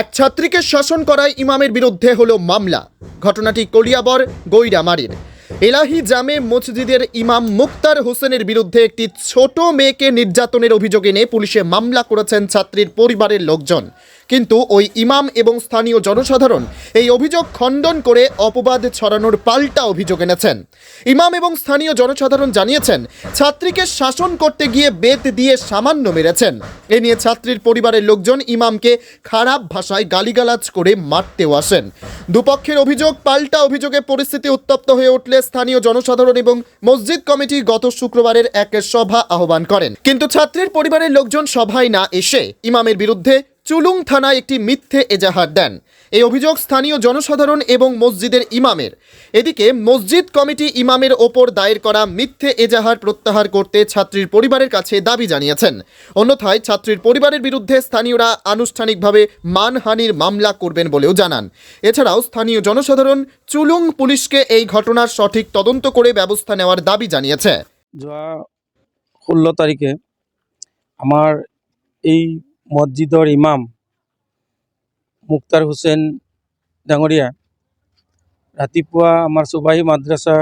এক ছাত্রীকে শাসন করায় ইমামের বিরুদ্ধে হলো মামলা। ঘটনাটি কলিয়াবর, গৈরামারির। এলাহি জামে মসজিদের ইমাম মুক্তার হোসেনের বিরুদ্ধে একটি ছোট মেয়েকে নির্যাতনের অভিযোগ এনে পুলিশে মামলা করেছেন ছাত্রীর পরিবারের লোকজন। কিন্তু ওই ইমাম এবং স্থানীয় জনসাধারণ এই অভিযোগ খণ্ডন করে অপবাদ ছড়ানোর পাল্টা অভিযোগ এনেছেন। ইমাম এবং স্থানীয় জনসাধারণ জানিয়েছেন, ছাত্রীকে শাসন করতে গিয়ে বেত দিয়ে সামান্য মেরেছেন। এ নিয়ে ছাত্রীর পরিবারের লোকজন ইমামকে খারাপ ভাষায় গালিগালাজ করে মারতেও আসেন। দুপক্ষের অভিযোগ পাল্টা অভিযোগে পরিস্থিতি উত্তপ্ত হয়ে উঠলে স্থানীয় জনসাধারণ এবং মসজিদ কমিটি গত শুক্রবারের এক সভা আহ্বান করেন। কিন্তু ছাত্রীর পরিবারের লোকজন সভায় না এসে ইমামের বিরুদ্ধে চুলুং থানায় একটি মিথ্যে এজাহার দেন। এই অভিযোগ স্থানীয় জনসাধারণ এবং মসজিদের ইমামের। এদিকে মসজিদ কমিটি ইমামের ওপর দায়ের করা মিথ্যে এজাহার প্রত্যাহার করতে ছাত্রীর পরিবারের কাছে দাবি জানিয়েছেন। অন্যথায় ছাত্রীর পরিবারের বিরুদ্ধে স্থানীয়রা আনুষ্ঠানিকভাবে মানহানির মামলা করবেন বলেও জানান। এছাড়াও স্থানীয় জনসাধারণ চুলুং পুলিশকে এই ঘটনার সঠিক তদন্ত করে ব্যবস্থা নেওয়ার দাবি জানিয়েছে। যোৱা ষোল্ল তাৰিখে আমাৰ এই মছজিদৰ ইমাম মুক্তাৰ হুছেইন ডাঙৰীয়া। ৰাতিপুৱা আমাৰ চুবাহী মাদ্ৰাছা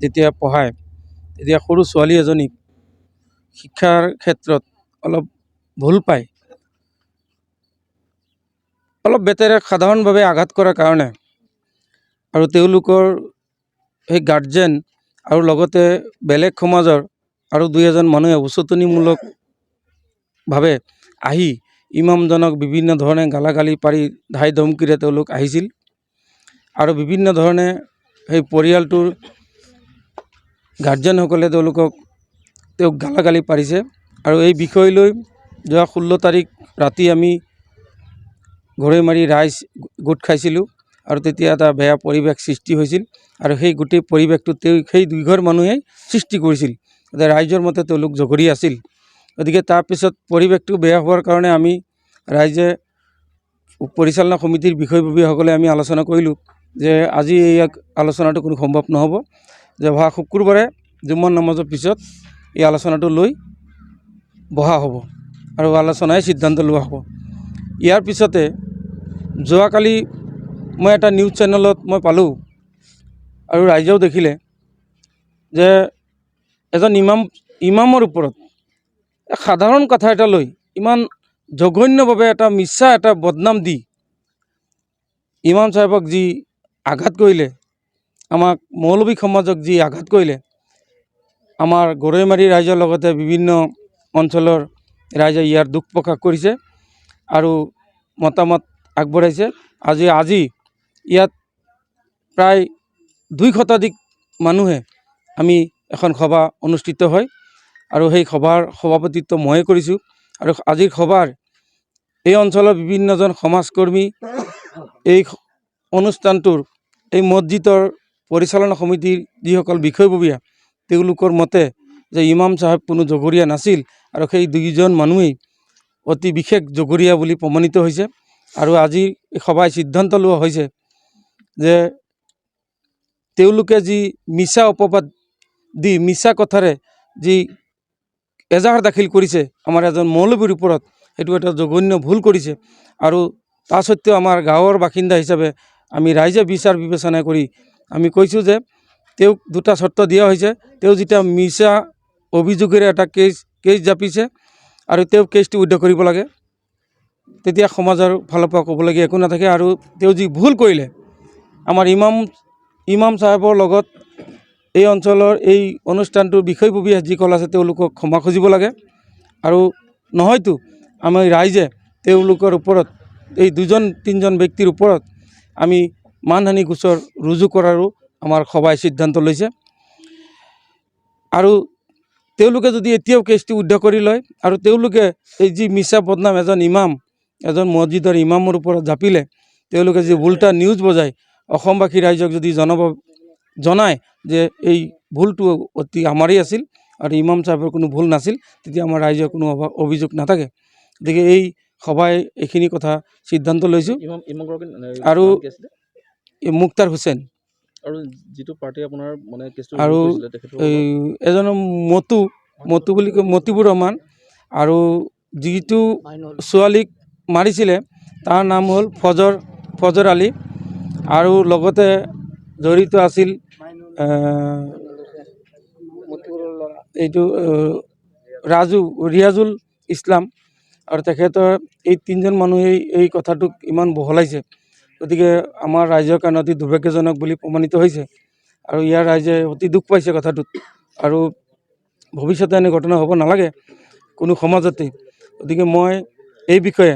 যেতিয়া পঢ়ায়, তেতিয়া সৰু ছোৱালী এজনীক শিক্ষাৰ ক্ষেত্ৰত অলপ ভুল পায়। অলপ বেটেৰে সাধাৰণভাৱে আঘাত কৰাৰ কাৰণে আৰু তেওঁলোকৰ সেই গাৰ্জেন আৰু লগতে বেলেগ সমাজৰ আৰু দুই এজন মানুহে উচতনিমূলকভাৱে আহি ইমামজনক বিভিন্ন ধৰণে গালাগালি পাৰি ধাই ধমকিৰে তেওঁলোক আহিছিল। আৰু বিভিন্ন ধৰণে সেই পৰিয়ালটোৰ গাৰ্জেনসকলে তেওঁলোকক তেওঁক গালাগালি পাৰিছে। আৰু এই বিষয় লৈ যোৱা ষোল্ল তাৰিখ ৰাতি আমি ঘৰৈমাৰি ৰাইজ গোট খাইছিলোঁ আৰু তেতিয়া এটা বেয়া পৰিৱেশ সৃষ্টি হৈছিল। আৰু সেই গোটেই পৰিৱেশটো তেওঁ, সেই দুইঘৰ মানুহেই সৃষ্টি কৰিছিল। ৰাইজৰ মতে তেওঁলোক জগৰীয়া আছিল। গতিকে তাৰপিছত পৰিৱেশটো বেয়া হোৱাৰ কাৰণে আমি ৰাইজে পৰিচালনা সমিতিৰ বিষয়ববীয়াসকলে আমি আলোচনা কৰিলোঁ যে আজি এই আলোচনাটো কোনো সম্ভৱ নহ'ব, যে অহা শুক্ৰবাৰে জুম্মন নামাজৰ পিছত এই আলোচনাটো লৈ বহা হ'ব আৰু আলোচনাই সিদ্ধান্ত লোৱা হ'ব। ইয়াৰ পিছতে যোৱাকালি মই এটা নিউজ চেনেলত মই পালোঁ আৰু ৰাইজেও দেখিলে যে এজন ইমাম, ইমামৰ ওপৰত সাধাৰণ কথা এটা লৈ, ইমান জঘন্যভাৱে এটা মিছা এটা বদনাম দি ইমাম চাহেবক যি আঘাত কৰিলে, আমাক মৌলবী সমাজক যি আঘাত কৰিলে, আমাৰ গৰৈমাৰী ৰাইজৰ লগতে বিভিন্ন অঞ্চলৰ ৰাইজে ইয়াৰ দুখ প্ৰকাশ কৰিছে আৰু মতামত আগবঢ়াইছে। আজি আজি ইয়াত প্ৰায় দুই শতাধিক মানুহে আমি এখন সভা অনুষ্ঠিত হয়। আৰু সেই সভাৰ সভাপতিত্ব ময়ে কৰিছোঁ। আৰু আজিৰ সভাৰ এই অঞ্চলৰ বিভিন্নজন সমাজকৰ্মী এই অনুষ্ঠানটোৰ, এই মছজিদৰ পৰিচালনা সমিতিৰ যিসকল বিষয়ববীয়া, তেওঁলোকৰ মতে যে ইমাম চাহেব কোনো জগৰীয়া নাছিল আৰু সেই দুইজন মানুহেই অতি বিশেষ জগৰীয়া বুলি প্ৰমাণিত হৈছে। আৰু আজি সভাই সিদ্ধান্ত লোৱা হৈছে যে তেওঁলোকে যি মিছা অপবাদ, দি মিছা কথাৰে যি এজাহাৰ দাখিল কৰিছে আমাৰ এজন মৌলবীৰ ওপৰত সেইটো এটা জঘন্য ভুল কৰিছে আৰু তাৰ সত্ত্বেও আমাৰ গাঁৱৰ বাসিন্দা হিচাপে আমি ৰাইজে বিচাৰ বিবেচনা কৰি আমি কৈছোঁ যে তেওঁক দুটা চৰ্ত দিয়া হৈছে। তেওঁ যেতিয়া মিছা অভিযোগেৰে এটা কেছ কেছ জাপিছে আৰু তেওঁ কেছটো উদ্ধ কৰিব লাগে, তেতিয়া সমাজৰ ফালৰ পৰা ক'বলগীয়া একো নাথাকে। আৰু তেওঁ যি ভুল কৰিলে, আমাৰ ইমাম ইমাম চাহেবৰ লগত এই অঞ্চলৰ এই অনুষ্ঠানটোৰ বিষয়ববীয়া যিসকল আছে, তেওঁলোকক ক্ষমা খুজিব লাগে। আৰু নহয়তো আমি ৰাইজে তেওঁলোকৰ ওপৰত, এই দুজন, তিনিজন ব্যক্তিৰ ওপৰত আমি মানহানি গোচৰ ৰুজু কৰাৰো আমাৰ সভাই সিদ্ধান্ত লৈছে। আৰু তেওঁলোকে যদি এতিয়াও কেছটো উদ্ধ কৰি লয়, আৰু তেওঁলোকে এই যি মিছা বদনাম এজন ইমাম, এজন মছজিদৰ ইমামৰ ওপৰত জাপিলে, তেওঁলোকে যি উল্টা নিউজ বজায়, অসমবাসী ৰাইজক যদি জনাব জনায় যে এই ভুলটো অতি আমাৰেই আছিল আৰু ইমাম চাহেবৰ কোনো ভুল নাছিল তেতিয়া আমাৰ ৰাইজৰ কোনো অভা- অভিযোগ নাথাকে। গতিকে এই সভাই এইখিনি কথা সিদ্ধান্ত লৈছোঁ। আৰু মুক্তাৰ হুছেইন। আৰু যিটো পাৰ্টি আপোনাৰ মানে আৰু এজনৰ মতু মতু বুলি কয় মতিবুৰ ৰহমান। আৰু যিটো ছোৱালীক মাৰিছিলে তাৰ নাম হ'ল ফজৰ ফজৰ আলী। আৰু লগতে জড়িত আছিল এইটো ৰাজু, ৰিয়াজুল ইছলাম। আৰু তেখেতৰ এই তিনিজন মানুহেই এই কথাটোক ইমান বহলাইছে। গতিকে আমাৰ ৰাইজৰ কাৰণে অতি দুৰ্ভাগ্যজনক বুলি প্ৰমাণিত হৈছে। আৰু ইয়াৰ ৰাইজে অতি দুখ পাইছে কথাটোত। আৰু ভৱিষ্যতে এনে ঘটনা হ'ব নালাগে কোনো সমাজতে। গতিকে মই এই বিষয়ে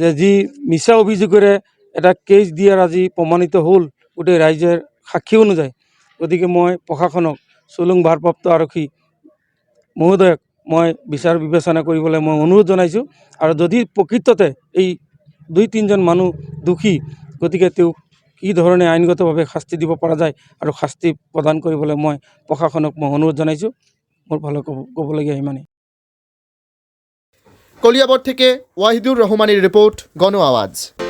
যে যি মিছা অভিযোগেৰে এটা কেছ দিয়াৰ আজি প্ৰমাণিত হ'ল গোটেই ৰাইজৰ সাক্ষী অনুযায়ী। গতিকে মই প্ৰশাসনক চুলুং ভাৰপ্ৰাপ্ত আৰক্ষী মহোদয়ক মই বিচাৰ বিবেচনা কৰিবলৈ মই অনুৰোধ জনাইছোঁ। আৰু যদি প্ৰকৃততে এই দুই, তিনিজন মানুহ দোষী, গতিকে তেওঁক কি ধৰণে আইনগতভাৱে শাস্তি দিব পৰা যায় আৰু শাস্তি প্ৰদান কৰিবলৈ মই প্ৰশাসনক মই অনুৰোধ জনাইছোঁ। মোৰ ফালে ক'ব ক'বলগীয়া ইমানেই কলিয়াবর থেকে ওয়াহিদুর রহমানের রিপোর্ট গণ আওয়াজ